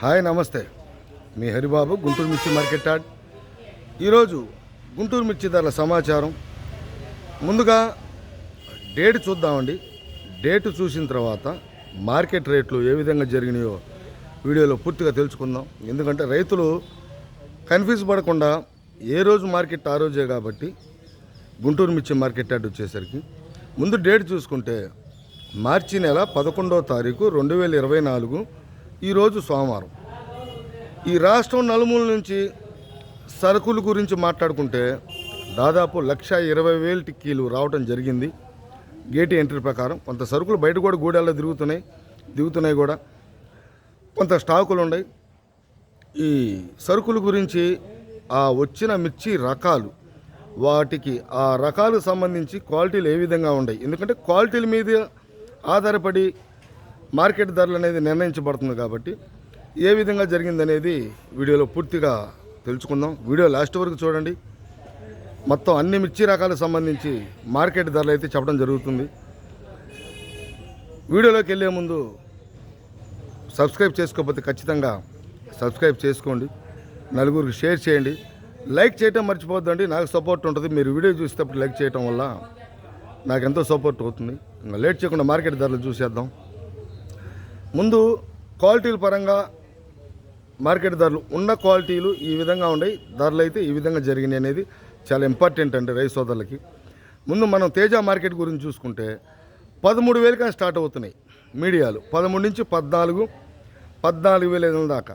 Hi నమస్తే. మీ హరిబాబు గుంటూరు మిర్చి market yard. ఈరోజు గుంటూరు మిర్చి ధరల సమాచారం. ముందుగా డేట్ చూద్దామండి. డేట్ చూసిన తర్వాత మార్కెట్ రేట్లు ఏ విధంగా జరిగినాయో వీడియోలో పూర్తిగా తెలుసుకుందాం. ఎందుకంటే రైతులు కన్ఫ్యూజ్ పడకుండా ఏ రోజు మార్కెట్ ఆ రోజే కాబట్టి గుంటూరు మిర్చి మార్కెట్ యార్డ్ వచ్చేసరికి ముందు డేట్ చూసుకుంటే మార్చి నెల పదకొండవ తారీఖు రెండు వేల ఇరవై నాలుగు ఈరోజు సోమవారం. ఈ రాష్ట్రం నలుమూల నుంచి సరుకుల గురించి మాట్లాడుకుంటే దాదాపు లక్ష ఇరవై వేల టిక్కీలు రావటం జరిగింది. గేట్ ఎంట్రీ ప్రకారం కొంత సరుకులు బయట కూడా గూడాల్లో తిరుగుతున్నాయి దిగుతున్నాయి కూడా. కొంత స్టాకులు ఉన్నాయి. ఈ సరుకుల గురించి ఆ వచ్చిన మిర్చి రకాలు వాటికి ఆ రకాలకు సంబంధించి క్వాలిటీలు ఏ విధంగా ఉన్నాయి? ఎందుకంటే క్వాలిటీల మీద ఆధారపడి మార్కెట్ ధరలు అనేది నిర్ణయించబడుతుంది కాబట్టి ఏ విధంగా జరిగిందనేది వీడియోలో పూర్తిగా తెలుసుకుందాం. వీడియో లాస్ట్ వరకు చూడండి. మొత్తం అన్ని మిర్చి రకాలకు సంబంధించి మార్కెట్ ధరలు అయితే చెప్పడం జరుగుతుంది. వీడియోలోకి వెళ్ళే ముందు సబ్స్క్రైబ్ చేసుకోకపోతే ఖచ్చితంగా సబ్స్క్రైబ్ చేసుకోండి. నలుగురికి షేర్ చేయండి. లైక్ చేయటం మర్చిపోద్దండి నాకు సపోర్ట్ ఉంటుంది. మీరు వీడియో చూసేటప్పుడు లైక్ చేయటం వల్ల నాకు ఎంతో సపోర్ట్ అవుతుంది. ఇంకా లేట్ చేయకుండా మార్కెట్ ధరలు చూసేద్దాం. ముందు క్వాలిటీల పరంగా మార్కెట్ ధరలు ఉన్న క్వాలిటీలు ఈ విధంగా ఉన్నాయి. ధరలు అయితే ఈ విధంగా జరిగినాయి అనేది చాలా ఇంపార్టెంట్ అండి రైతు సోదరులకి. ముందు మనం తేజ మార్కెట్ గురించి చూసుకుంటే పదమూడు వేలు కానీ స్టార్ట్ అవుతున్నాయి మీడియాలు. పదమూడు నుంచి పద్నాలుగు పద్నాలుగు వేల ఐదు వందల దాకా.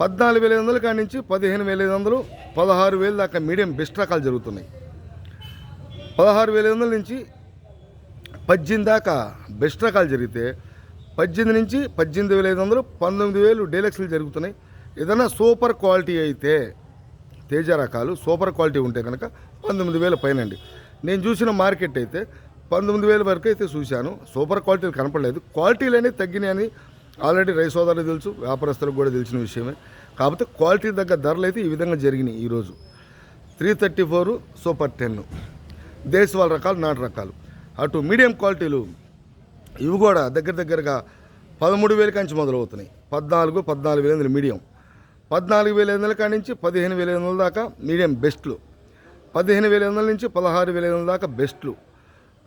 పద్నాలుగు వేల ఐదు వందల కాడి నుంచి పదిహేను వేల ఐదు వందలు పదహారు వేల దాకా మీడియం బెస్ట్ రకాలు జరుగుతున్నాయి. పదహారు వేల ఐదు వందల నుంచి పద్దెనిమిది దాకా బెస్ట్ రకాలు జరిగితే పద్దెనిమిది నుంచి పద్దెనిమిది వేల ఐదు వందలు పంతొమ్మిది వేలు డీలక్స్లు జరుగుతున్నాయి. ఏదైనా సూపర్ క్వాలిటీ అయితే తేజ రకాలు సూపర్ క్వాలిటీ ఉంటే కనుక పంతొమ్మిది వేల పైన అండి నేను చూసిన మార్కెట్ అయితే పంతొమ్మిది వేల వరకు అయితే చూశాను. సూపర్ క్వాలిటీలు కనపడలేదు. క్వాలిటీలు అనేవి తగ్గినాయని ఆల్రెడీ రైస్ సోదరులు తెలుసు వ్యాపారస్తులకు కూడా తెలిసిన విషయమే. కాకపోతే క్వాలిటీ తగ్గ ధరలు అయితే ఈ విధంగా జరిగినాయి ఈరోజు. Three thirty four super ten. దేశవాళ రకాలు నాటు రకాలు. అటు మీడియం క్వాలిటీలు ఇవి కూడా దగ్గర దగ్గరగా పదమూడు వేల కంచి మొదలవుతున్నాయి. పద్నాలుగు పద్నాలుగు వేల మీడియం. పద్నాలుగు వేల ఐదు వందల కాడి నుంచి పదిహేను వేల ఐదు వందల దాకా మీడియం బెస్ట్లు. పదిహేను వేల ఐదు వందల నుంచి పదహారు వేల ఐదు వందల దాకా బెస్ట్లు.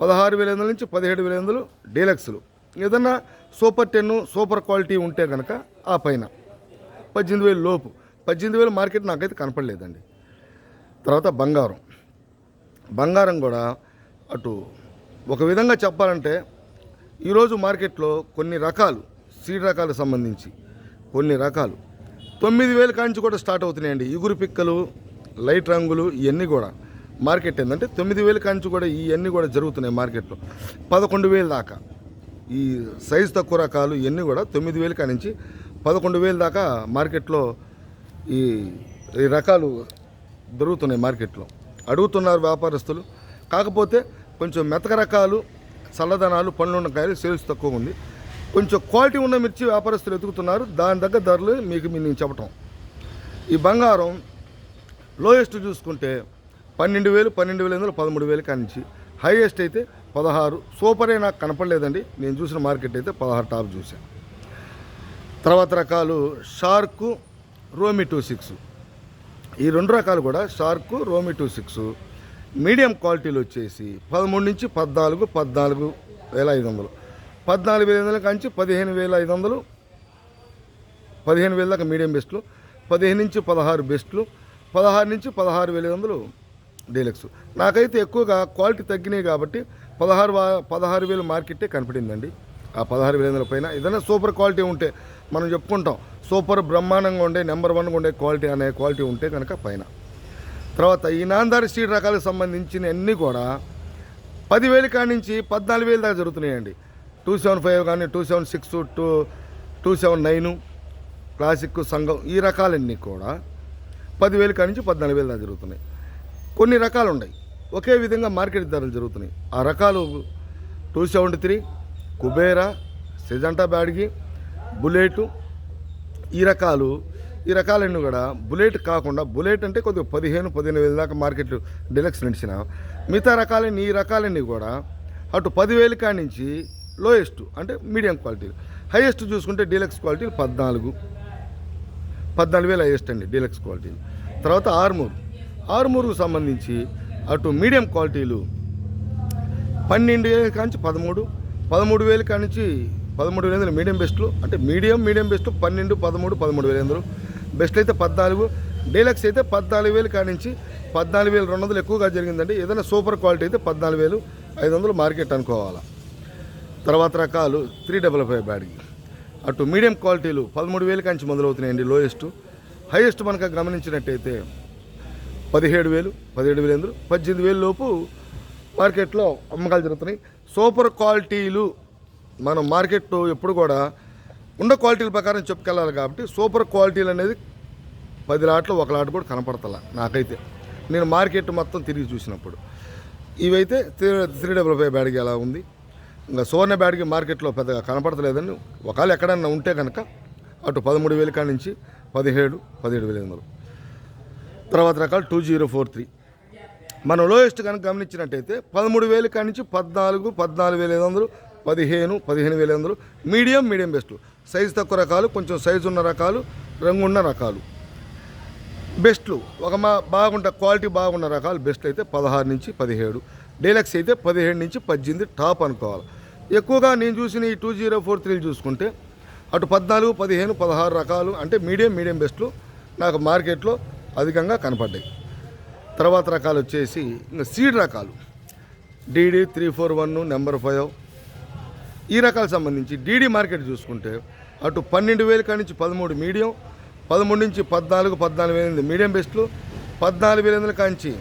పదహారు వేల ఐదు వందల నుంచి పదిహేడు వేల ఐదు వందలు డీలక్స్లు. ఏదన్నా సూపర్ టెన్ సూపర్ క్వాలిటీ ఉంటే కనుక ఆ పైన. పద్దెనిమిది వేలు లోపు. పద్దెనిమిది వేలు మార్కెట్ నాకైతే కనపడలేదండి. తర్వాత బంగారం. బంగారం కూడా అటు ఒక విధంగా చెప్పాలంటే ఈరోజు మార్కెట్లో కొన్ని రకాలు సీడ్ రకాలకు సంబంధించి కొన్ని రకాలు. తొమ్మిది వేల కాంచి కూడా స్టార్ట్ అవుతున్నాయండి. ఇగురు పిక్కలు లైట్ రంగులు ఇవన్నీ కూడా మార్కెట్ ఏంటంటే తొమ్మిది వేల కాంచి కూడా ఇవన్నీ కూడా జరుగుతున్నాయి మార్కెట్లో. పదకొండు వేలు దాకా. ఈ సైజు తక్కువ రకాలు ఇవన్నీ కూడా తొమ్మిది వేల కానించి పదకొండు వేలు దాకా మార్కెట్లో ఈ ఈ రకాలు దొరుకుతున్నాయి మార్కెట్లో. అడుగుతున్నారు వ్యాపారస్తులు. కాకపోతే కొంచెం మెతక రకాలు చల్లదనాలు పండ్లున్న కాయలు సేల్స్ తక్కువ ఉంది కొంచెం క్వాలిటీ ఉన్న మిర్చి వ్యాపారస్తులు ఎదుగుతున్నారు దాని దగ్గర ధరలు మీకు మీ నేను చెప్పటం. ఈ బంగారం లోయెస్ట్ చూసుకుంటే పన్నెండు వేలు పన్నెండు వేల వందలు పదమూడు వేలు కానించి హైయెస్ట్ అయితే పదహారు. సూపరే నాకు కనపడలేదండి. నేను చూసిన మార్కెట్ అయితే పదహారు టాప్ చూశాను తర్వాత రకాలు షార్కు రోమి టూ సిక్స్. ఈ రెండు రకాలు కూడా షార్కు రోమి టూ సిక్స్. మీడియం క్వాలిటీలు వచ్చేసి పదమూడు నుంచి పద్నాలుగు పద్నాలుగు వేల ఐదు వందలు. పద్నాలుగు వేల ఐదు వందల కాంచి పదిహేను వేల ఐదు వందలు. పదిహేను వేల దాకా మీడియం బెస్ట్లు. పదిహేను నుంచి పదహారు బెస్ట్లు. పదహారు నుంచి పదహారు వేల ఐదు వందలు డీలక్స్. నాకైతే ఎక్కువగా క్వాలిటీ తగ్గినాయి కాబట్టి పదహారు పదహారు వేలు మార్కెట్టే కనపడిందండి. ఆ పదహారు వేల వందల పైన ఏదైనా సూపర్ క్వాలిటీ ఉంటే మనం చెప్పుకుంటాం. సూపర్ బ్రహ్మాండంగా ఉండే నెంబర్ వన్గా ఉండే క్వాలిటీ అనే క్వాలిటీ ఉంటే కనుక పైన. తర్వాత ఈ నాందారి స్ట్రీట్ రకాలకు సంబంధించిన అన్నీ కూడా పదివేలు కాడి నుంచి పద్నాలుగు వేలు దాకా జరుగుతున్నాయండి. టూ సెవెన్ ఫైవ్ కానీ two seven six two two seven nine classic సంఘం ఈ రకాలన్నీ కూడా పదివేలు కాడి నుంచి పద్నాలుగు వేలు దాకా జరుగుతున్నాయి. కొన్ని రకాలు ఉన్నాయి. ఒకే విధంగా మార్కెట్ ధరలు జరుగుతున్నాయి. ఆ రకాలు two seventy three Kubera Syngenta Byadgi bullet ఈ రకాలు ఈ రకాలన్నీ కూడా బుల్లెట్ కాకుండా బుల్లెట్ అంటే కొద్దిగా పదిహేను పదిహేను వేల దాకా మార్కెట్ డిలక్స్ నడిచిన మిగతా రకాలన్నీ ఈ రకాలన్నీ కూడా అటు పదివేల కాడి నుంచి లోయెస్ట్ అంటే మీడియం క్వాలిటీ. హైయెస్ట్ చూసుకుంటే డీలక్స్ క్వాలిటీ పద్నాలుగు. పద్నాలుగు వేలు హైయెస్ట్ అండి డీలక్స్ క్వాలిటీ. తర్వాత ఆర్మూర్. ఆర్మూర్కు సంబంధించి అటు మీడియం క్వాలిటీలు పన్నెండు వేల కాంచి పదమూడు పదమూడు వేల కానించి పదమూడు వేల మీడియం బెస్ట్లు. అంటే మీడియం మీడియం బెస్ట్ పన్నెండు పదమూడు పదమూడు వేల ఎందులో బెస్ట్ అయితే పద్నాలుగు డీలక్స్ అయితే పద్నాలుగు వేలు కానించి పద్నాలుగు వేలు రెండు వందలు ఎక్కువగా జరిగిందండి. ఏదైనా సూపర్ క్వాలిటీ అయితే పద్నాలుగు వేలు ఐదు వందలు మార్కెట్ అనుకోవాలా. తర్వాత రకాలు త్రీ డబల్ ఫైవ్ బ్యాడ్కి. అటు మీడియం క్వాలిటీలు పదమూడు వేల కానించి మొదలవుతున్నాయండి లోయెస్ట్. హైయెస్ట్ మనకు గమనించినట్టయితే పదిహేడు వేలు పదిహేడు వేలు ఎందుకు పద్దెనిమిది వేలు లోపు మార్కెట్లో అమ్మకాలు జరుగుతున్నాయి. సూపర్ క్వాలిటీలు మనం మార్కెట్ ఎప్పుడు కూడా ఉన్న క్వాలిటీల ప్రకారం చెప్పుకెళ్ళాలి కాబట్టి సూపర్ క్వాలిటీలు అనేది పది లాట్లు ఒక లాట్ కూడా కనపడతలా నాకైతే. నేను మార్కెట్ మొత్తం తిరిగి చూసినప్పుడు. ఇవైతే త్రీ త్రీ డబుల్ ఫైవ్ బ్యాడ్కి ఎలా ఉంది? ఇంకా సువర్ణ బ్యాడ్కి మార్కెట్లో పెద్దగా కనపడతలేదని ఒకవేళ ఎక్కడన్నా ఉంటే కనుక అటు పదమూడు వేల కాడి నుంచి పదిహేడు పదిహేడు వేల ఎనిమిది వందలు తర్వాత రకాలు టూ జీరో ఫోర్ త్రీ. మనం లోయెస్ట్ కనుక గమనించినట్టయితే పదమూడు వేలు కాడి నుంచి పద్నాలుగు పద్నాలుగు వేల ఐదు వందలు పదిహేను పదిహేను వేల ఐదు వందలు మీడియం మీడియం బెస్ట్. సైజు తక్కువ రకాలు కొంచెం సైజు ఉన్న రకాలు రంగు ఉన్న రకాలు. బెస్ట్లు ఒక మా బాగుంట క్వాలిటీ బాగున్న రకాలు బెస్ట్ అయితే పదహారు నుంచి పదిహేడు. డీలక్స్ అయితే పదిహేడు నుంచి పద్దెనిమిది టాప్ అనుకోవాలి. ఎక్కువగా నేను చూసిన ఈ టూ జీరో ఫోర్ త్రీలు చూసుకుంటే అటు పద్నాలుగు పదిహేను పదహారు రకాలు అంటే మీడియం మీడియం బెస్ట్లు నాకు మార్కెట్లో అధికంగా కనపడ్డాయి. తర్వాత రకాలు వచ్చేసి ఇంకా సీడ్ రకాలు. DD three four one number five. ఈ రకాలకు సంబంధించి డీడీ మార్కెట్ చూసుకుంటే అటు పన్నెండు వేల కాడి నుంచి పదమూడు మీడియం పదమూడు నుంచి పద్నాలుగు పద్నాలుగు వేల ఎనిమిది మీడియం బెస్ట్లు పద్నాలుగు వేల ఎనిమిది కాంచి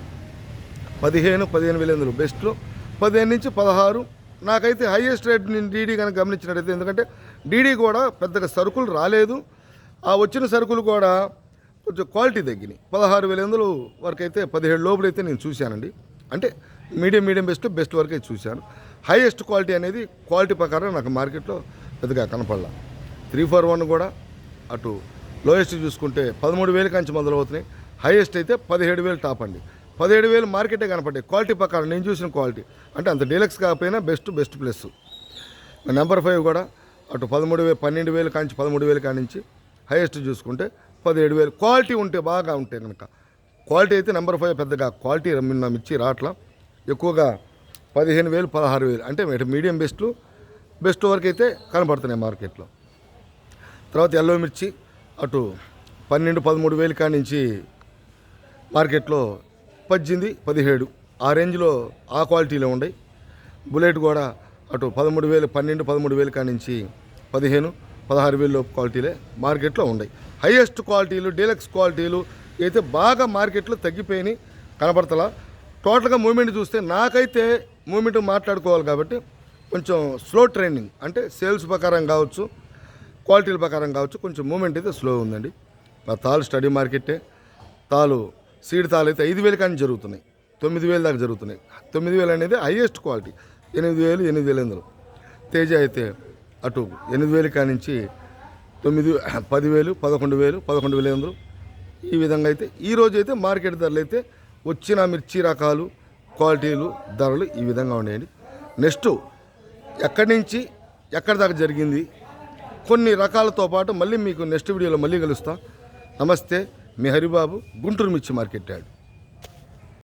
పదిహేను పదిహేను వేల ఎనిమిది బెస్ట్లు పదిహేను నుంచి పదహారు. నాకైతే హైయెస్ట్ రేట్ నేను డీడీ కనుక గమనించినట్టయితే ఎందుకంటే డీడీ కూడా పెద్దగా సరుకులు రాలేదు. ఆ వచ్చిన సరుకులు కూడా కొంచెం క్వాలిటీ తగ్గినాయి. పదహారు వేల ఎనిమిదిలు వరకు అయితే పదిహేడు లోపల అయితే నేను చూశానండి. అంటే మీడియం మీడియం బెస్ట్ బెస్ట్ వరకు అయితే చూశాను. హైయెస్ట్ క్వాలిటీ అనేది క్వాలిటీ ప్రకారం నాకు మార్కెట్లో పెద్దగా కనపడలా. త్రీ ఫోర్ వన్ కూడా అటు లోయెస్ట్ చూసుకుంటే పదమూడు వేలు కంచి మొదలవుతున్నాయి హైయెస్ట్ అయితే పదిహేడు వేలు టాప్ అండి. పదిహేడు వేలు మార్కెటే కనపడ్డాయి. క్వాలిటీ ప్రకారం నేను చూసిన క్వాలిటీ. అంటే అంత డీలక్స్ కాకపోయినా best best plus. Number five కూడా అటు పదమూడు వేలు పన్నెండు వేలు కాంచి పదమూడు వేలు కానించి హైయెస్ట్ చూసుకుంటే పదిహేడు వేలు. క్వాలిటీ ఉంటే బాగా ఉంటే కనుక. క్వాలిటీ అయితే నెంబర్ ఫైవ్ పెద్దగా. క్వాలిటీ నిన్న మిర్చి రాట్లా. ఎక్కువగా పదిహేను వేలు పదహారు వేలు. అంటే మీడియం బెస్ట్లు బెస్ట్ వరకు అయితే కనపడుతున్నాయి మార్కెట్లో. తర్వాత ఎల్లో మిర్చి అటు పన్నెండు పదమూడు వేలు కాడి నుంచి మార్కెట్లో పద్దెనిమిది పదిహేడు ఆ రేంజ్లో ఆ క్వాలిటీలో ఉన్నాయి బుల్లెట్ కూడా అటు పదమూడు వేలు పన్నెండు పదమూడు వేలు కాడి నుంచి పదిహేను పదహారు వేలు లోపు క్వాలిటీలే మార్కెట్లో ఉన్నాయి హైయెస్ట్ క్వాలిటీలు డీలక్స్ క్వాలిటీలు అయితే బాగా మార్కెట్లో తగ్గిపోయినాయి కనపడతలా టోటల్గా మూమెంట్ చూస్తే నాకైతే మూమెంట్ మాట్లాడుకోవాలి కాబట్టి కొంచెం స్లో ట్రైనింగ్ అంటే సేల్స్ ప్రకారం కావచ్చు క్వాలిటీల ప్రకారం కావచ్చు కొంచెం మూమెంట్ అయితే స్లో ఉందండి. ఆ తాలు స్టడీ మార్కెటే. తాలు సీడ్ తాలు అయితే ఐదు వేలు కానీ జరుగుతున్నాయి. తొమ్మిది వేలు దాకా జరుగుతున్నాయి. తొమ్మిది వేలు అనేది హైయెస్ట్ క్వాలిటీ. ఎనిమిది వేలు ఎనిమిది వేలు ఎందులో? తేజ అయితే అటు ఎనిమిది వేలు కానించి తొమ్మిది పదివేలు పదకొండు వేలు పదకొండు వేలు ఎందులో? ఈ విధంగా అయితే ఈ రోజు అయితే మార్కెట్ ధరలు అయితే వచ్చిన మిర్చి రకాలు క్వాలిటీలు ధరలు ఈ విధంగా ఉన్నాయండి. నెక్స్ట్ ఎక్కడి నుంచి ఎక్కడి దాకా జరిగింది? కొన్ని రకాలతో పాటు మళ్ళీ మీకు నెక్స్ట్ వీడియోలో మళ్ళీ కలుస్తా. నమస్తే మీ హరిబాబు గుంటూరు మిర్చి మార్కెట్ యాడ్.